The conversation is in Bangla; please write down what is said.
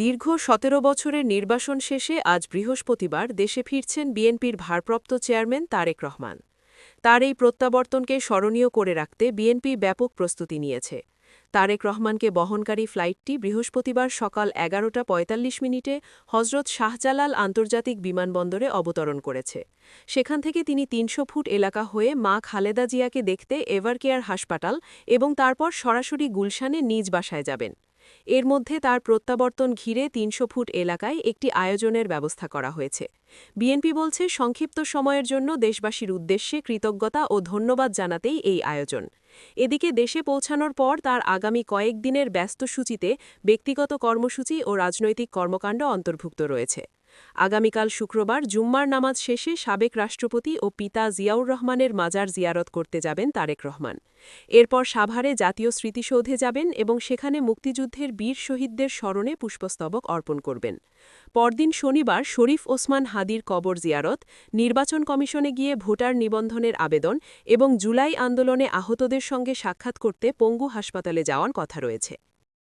দীর্ঘ সতেরো বছরের নির্বাসন শেষে আজ বৃহস্পতিবার দেশে ফিরছেন বিএনপির ভারপ্রাপ্ত চেয়ারম্যান তারেক রহমান। তার এই প্রত্যাবর্তনকে স্মরণীয় করে রাখতে বিএনপি ব্যাপক প্রস্তুতি নিয়েছে। তারেক রহমানকে বহনকারী ফ্লাইটটি বৃহস্পতিবার সকাল এগারোটা পঁয়তাল্লিশ মিনিটে হজরত শাহজালাল আন্তর্জাতিক বিমানবন্দরে অবতরণ করেছে। সেখান থেকে তিনি তিনশো ফুট এলাকা হয়ে মা খালেদা জিয়াকে দেখতে এভারকেয়ার হাসপাতাল এবং তারপর সরাসরি গুলশানে নিজ বাসায় যাবেন। এর মধ্যে তার প্রত্যাবর্তন ঘিরে তিনশো ফুট এলাকায় একটি আয়োজনের ব্যবস্থা করা হয়েছে। বিএনপি বলছে, সংক্ষিপ্ত সময়ের জন্য দেশবাসীর উদ্দেশ্যে কৃতজ্ঞতা ও ধন্যবাদ জানাতেই এই আয়োজন। এদিকে দেশে পৌঁছানোর পর তার আগামী কয়েকদিনের ব্যস্ত সূচিতে ব্যক্তিগত কর্মসূচি ও রাজনৈতিক কর্মকাণ্ড অন্তর্ভুক্ত রয়েছে। আগামীকাল শুক্রবার জুম্মার নামাজ শেষে সাবেক রাষ্ট্রপতি ও পিতা জিয়াউর রহমানের মাজার জিয়ারত করতে যাবেন তারেক রহমান। এরপর সাভারে জাতীয় স্মৃতিসৌধে যাবেন এবং সেখানে মুক্তিযুদ্ধের বীর শহীদদের স্মরণে পুষ্পস্তবক অর্পণ করবেন। পরদিন শনিবার শরীফ ওসমান হাদির কবর জিয়ারত, নির্বাচন কমিশনে গিয়ে ভোটার নিবন্ধনের আবেদন এবং জুলাই আন্দোলনে আহতদের সঙ্গে সাক্ষাৎ করতে পঙ্গু হাসপাতালে যাওয়ার কথা রয়েছে।